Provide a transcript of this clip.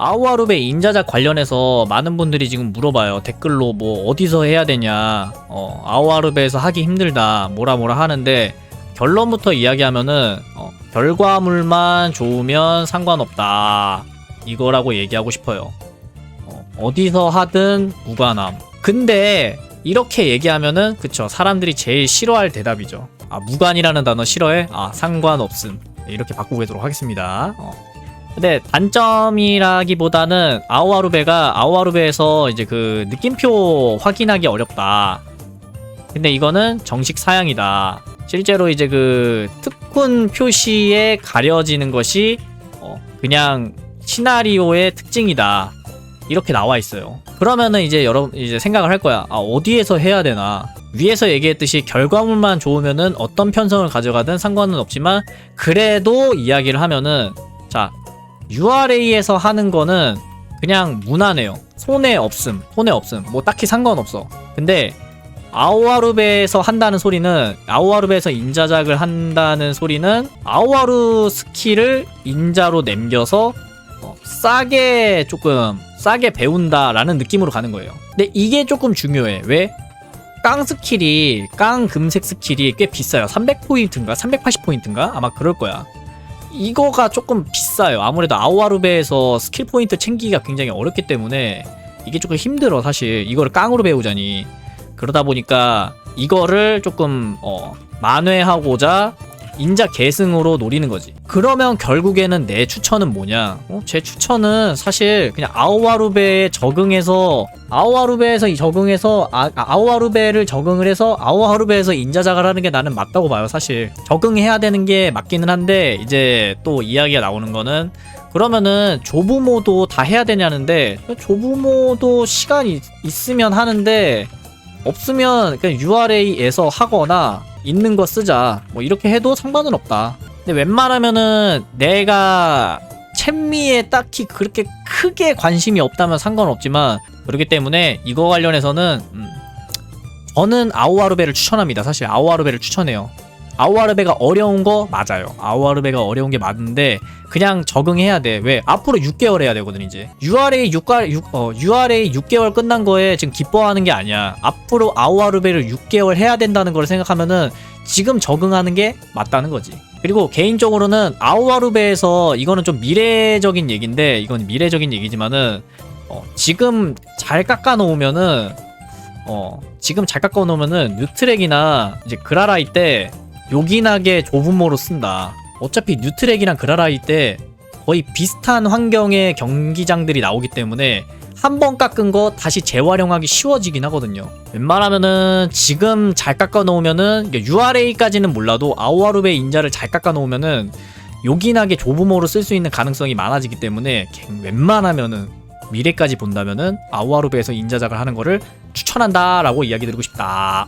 아우아룹의 인자작 관련해서 많은 분들이 지금 물어봐요. 댓글로 뭐 어디서 해야 되냐. 어, 아우아룹에서 하기 힘들다. 뭐라 뭐라 하는데 결론부터 이야기하면은 어, 결과물만 좋으면 상관없다. 이거라고 얘기하고 싶어요. 어, 어디서 하든 무관함. 근데 이렇게 얘기하면은 그쵸 사람들이 제일 싫어할 대답이죠. 아 무관이라는 단어 싫어해? 아 상관없음. 이렇게 바꾸도록 하겠습니다. 어. 근데 단점이라기보다는 아오아루베가 아오아루베에서 이제 그 느낌표 확인하기 어렵다. 근데 이거는 정식 사양이다. 실제로 이제 그 특훈 표시에 가려지는 것이 어 그냥 시나리오의 특징이다. 이렇게 나와 있어요. 그러면은 이제 여러분 이제 생각을 할 거야. 아, 어디에서 해야 되나? 위에서 얘기했듯이 결과물만 좋으면은 어떤 편성을 가져가든 상관은 없지만 그래도 이야기를 하면은 자, URA에서 하는 거는 그냥 무난해요. 손해 없음. 손해 없음. 뭐 딱히 상관없어. 근데 아오아루베에서 한다는 소리는 아오아루베에서 인자작을 한다는 소리는 아오아루 스킬을 인자로 남겨서 어, 싸게 조금 싸게 배운다라는 느낌으로 가는 거예요. 근데 이게 조금 중요해. 왜? 깡 스킬이 깡 금색 스킬이 꽤 비싸요. 300포인트인가 380포인트인가 아마 그럴 거야. 이거가 조금 비싸 요. 아무래도 아오아루베에서 스킬 포인트 챙기기가 굉장히 어렵기 때문에 이게 조금 힘들어 사실. 이거를 깡으로 배우자니. 그러다 보니까 이거를 조금 어, 만회하고자 인자 계승으로 노리는 거지. 그러면 결국에는 내 추천은 뭐냐? 어? 제 추천은 사실 그냥 아오아루베에 적응해서 아오아루베에서 이 적응해서 아, 아오아루베를 적응을 해서 아오아루베에서 인자작을 하는 게 나는 맞다고 봐요. 사실 적응해야 되는 게 맞기는 한데 이제 또 이야기가 나오는 거는 그러면은 조부모도 다 해야 되냐는데 조부모도 시간이 있으면 하는데 없으면 그냥 URA에서 하거나 있는 거 쓰자. 뭐 이렇게 해도 상관은 없다. 근데 웬만하면은 내가 챗미에 딱히 그렇게 크게 관심이 없다면 상관없지만 그렇기 때문에 이거 관련해서는 음, 저는 아오아르베를 추천합니다. 사실 아오아르베를 추천해요. 아오아르베가 어려운 거 맞아요. 아오아르베가 어려운 게 맞는데 그냥 적응해야 돼. 왜? 앞으로 6개월 해야 되거든 이제. URA 6, 6 어, URA 6개월 끝난 거에 지금 기뻐하는 게 아니야. 앞으로 아오아르베를 6개월 해야 된다는 걸 생각하면은 지금 적응하는 게 맞다는 거지. 그리고 개인적으로는 아오아르베에서 이거는 좀 미래적인 얘기인데 이건 미래적인 얘기지만은 어, 지금 잘 깎아 놓으면은 어, 지금 잘 깎아 놓으면은 뉴트랙이나 이제 그라라이 때 요긴하게 조분모로 쓴다. 어차피 뉴트랙이랑 그라라이 때 거의 비슷한 환경의 경기장들이 나오기 때문에 한 번 깎은 거 다시 재활용하기 쉬워지긴 하거든요. 웬만하면은 지금 잘 깎아 놓으면은 URA까지는 몰라도 아오아루베 인자를 잘 깎아 놓으면은 요긴하게 조부모로 쓸 수 있는 가능성이 많아지기 때문에 웬만하면은 미래까지 본다면은 아오아루베에서 인자작을 하는 거를 추천한다라고 이야기 드리고 싶다.